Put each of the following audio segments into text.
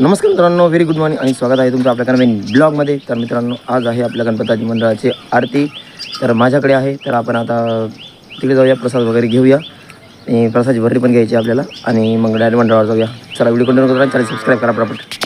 नमस्कार मित्रांनो very good morning आणि स्वागत आहे तुमचं आपल्या नवीन ब्लॉगमध्ये तर मित्रांनो आज आहे आपल्या गणपताजी मंडळाची आरती. तर माझ्याकडे आहे तर आपण आता तिकडे जाऊया प्रसाद वगैरे घेऊया. आणि प्रसादची भरली पण घ्यायची आहे आपल्याला. आणि मग डायरेक्ट मंडळावर जाऊया. चला व्हिडिओ कंटिन्यू करा चला सबस्क्राईब करा पटापट.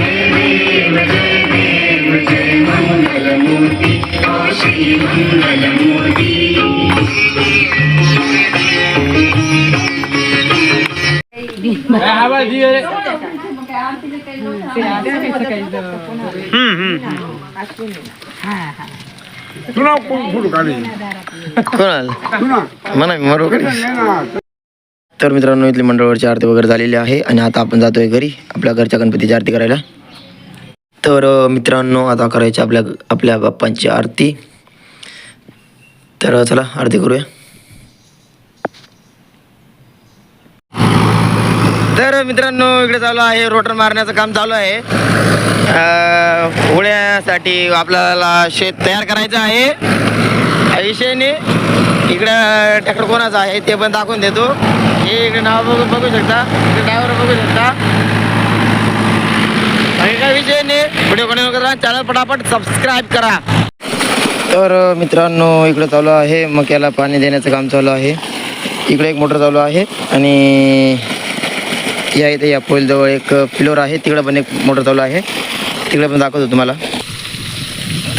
तुला कोण फोटो काढे कोणाल? तुला. म्हणा तर मित्रांनो इथली मंडळावरची आरती वगैरे झालेली आहे आणि आता आपण जातोय घरी आपल्या घरच्या गणपतीची आरती करायला. तर मित्रांनो आता करायची आपल्या आपल्या बाप्पांची आरती. तर चला आरती करूया. तर मित्रांनो इकडे चालू आहे. रोटर मारण्याचं काम चालू आहे. होळ्यासाठी आपल्याला शेत तयार करायचं आहे. ऐशेने इकडं ट्रॅक्टर कोणाचा आहे ते पण दाखवून देतो. हे इकडे नाव बघू बघू शकता. इकडे ड्रायव्हर बघू शकता. आणि काय विषय नाही. व्हिडिओ कंटिन्यू करा चॅनल पटापट सबस्क्राईब करा. तर मित्रांनो इकडे चालू आहे. मक्याला पाणी देण्याचं काम चालू आहे. इकडे एक मोटर चालू आहे. आणि या इथे या पोलजवळ एक फ्लोर आहे. तिकडं पण एक मोटर चालू आहे. तिकडे पण दाखवतो तुम्हाला.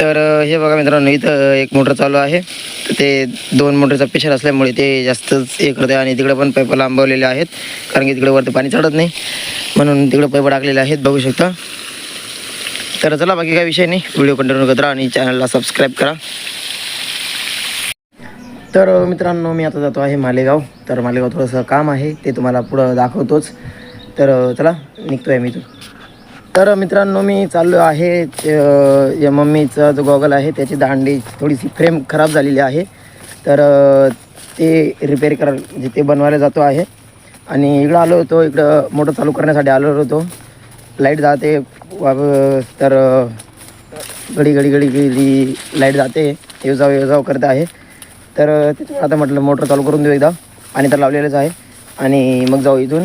तर हे बघा मित्रांनो इथं एक मोटर चालू आहे. तर ते दोन मोटरचा प्रेशर असल्यामुळे ते जास्तच हे करते आणि तिकडे पण पाईप लांबवलेले आहेत. कारण की तिकडे वरती पाणी चढत नाही. म्हणून तिकडे पाईप टाकलेले आहेत. बघू शकता. तर चला बाकी काही विषय नाही. व्हिडिओ कंटिन्यू करत राहा आणि चॅनलला सबस्क्राईब करा. तर मित्रांनो मी आता जातो आहे मालेगाव. तर मालेगाव थोडंसं काम आहे. ते तुम्हाला पुढं दाखवतोच. तर चला निघतो आहे मी इथून. तर मित्रांनो मी चाललो आहे या मम्मीचा जो गॉगल आहे त्याची दांडी थोडीशी फ्रेम खराब झालेली आहे. तर ते रिपेअर करा जिथे म्हणजे बनवायला जातो आहे. आणि इकडं आलो होतो इकडं मोटर चालू करण्यासाठी आलो होतो. लाइट जाते तर घडी घडी घडी घडी लाइट जाते येऊ जाऊ येऊ जाऊ करत आहे. तर आता म्हटलं मोटर चालू करून देऊ एकदा. आणि तर लावलेलंच आहे. आणि मग जाऊ इथून.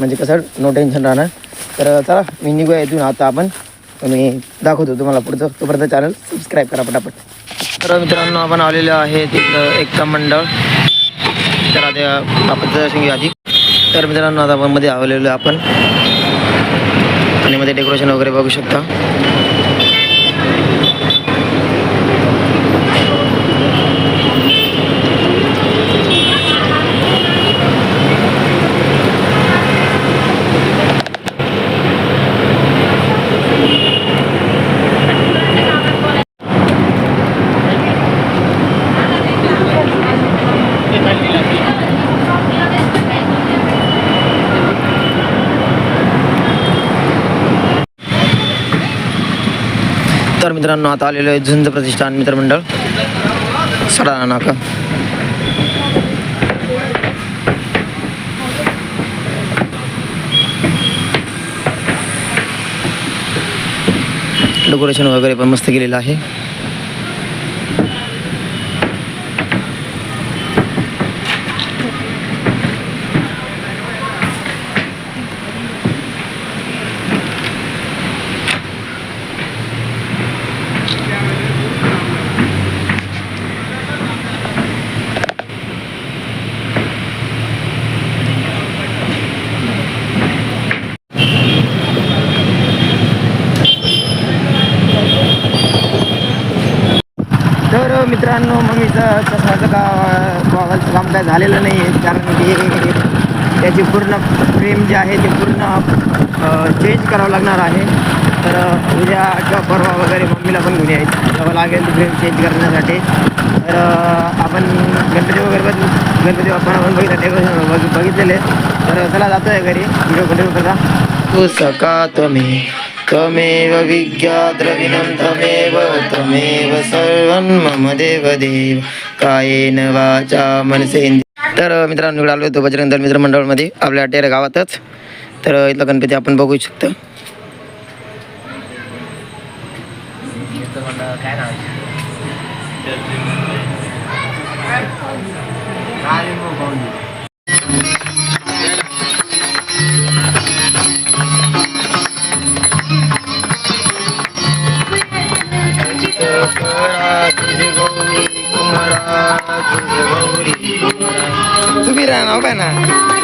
म्हणजे कसं नो टेन्शन राहणार. तर चला मी निघूया इथून. आता आपण मी दाखवतो तुम्हाला पुढचं. तोपर्यंत चॅनल सबस्क्राईब करा पटापट. तर मित्रांनो आपण आलेलो आहे तिथं एकता मंडळ. तर आता आपण दर्शन घेऊ आधी तर मित्रांनो आता आपण मध्ये आलेलो आहे आपण. आणि मध्ये डेकोरेशन वगैरे बघू शकता. मित्रांनो आता आलेलो आहे झुंज प्रतिष्ठान मित्रमंडळ. सडा नाका. डेकोरेशन वगैरे पण मस्त केलेलं आहे. मित्रांनो मम्मीचं चष्माचं का गॉगलचं काम काय झालेलं नाही आहे कारण की त्याची पूर्ण फ्रेम जे आहे ते पूर्ण चेंज करावं लागणार आहे. तर उद्या किंवा परवा वगैरे मम्मीला पण घेऊन यायचं. तेव्हा लागेल फ्रेम चेंज करण्यासाठी. तर आपण गणपती वगैरे पण गणपती बाप्पांना पण बघितलं डेकोरेशन बघितलेले. तर चला आहे घरी. व्हिडिओ कंटिन्यू करा तू सका तुम्ही त्वमेव विज्ञाद्रविणं त्वमेव त्वमेव सर्वं मम देव देव कायेन वाचा मनसेंद्रिय तर मित्रांनो आलो होतो बजरंग दल मित्र मंडळमध्ये आपल्या टेर गावातच. तर इथला गणपती आपण बघू शकतो. तुम्ही राहणार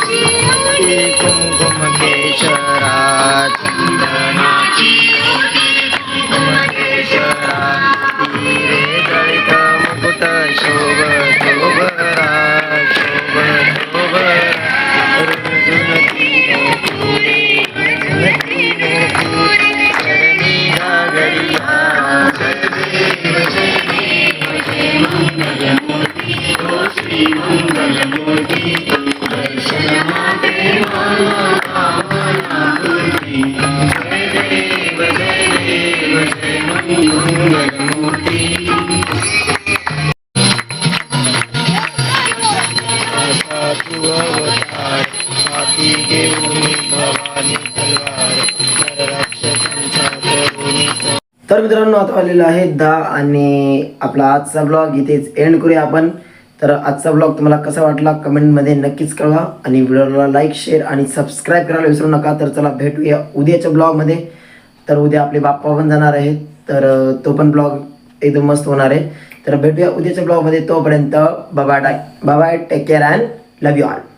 तू अवतार हाती घेऊन भवानी तलवार तर मित्रांनो आता आलेलं आहे दहा आणि आपला आजचा ब्लॉग इथेच एंड करूया आपण. तर आजचा ब्लॉग तुम्हाला कसा वाटला कमेंटमध्ये नक्कीच कळवा आणि व्हिडिओला लाईक शेअर आणि सबस्क्राईब करायला विसरू नका. तर चला भेटूया उद्याच्या ब्लॉगमध्ये तर उद्या आपले बाप्पा पण जाणार आहेत. तर तो पण ब्लॉग एकदम मस्त होणार आहे. तर भेटूया उद्याच्या ब्लॉगमध्ये तोपर्यंत बाबा टाय बाबा टेक केअर अँड لم يعلم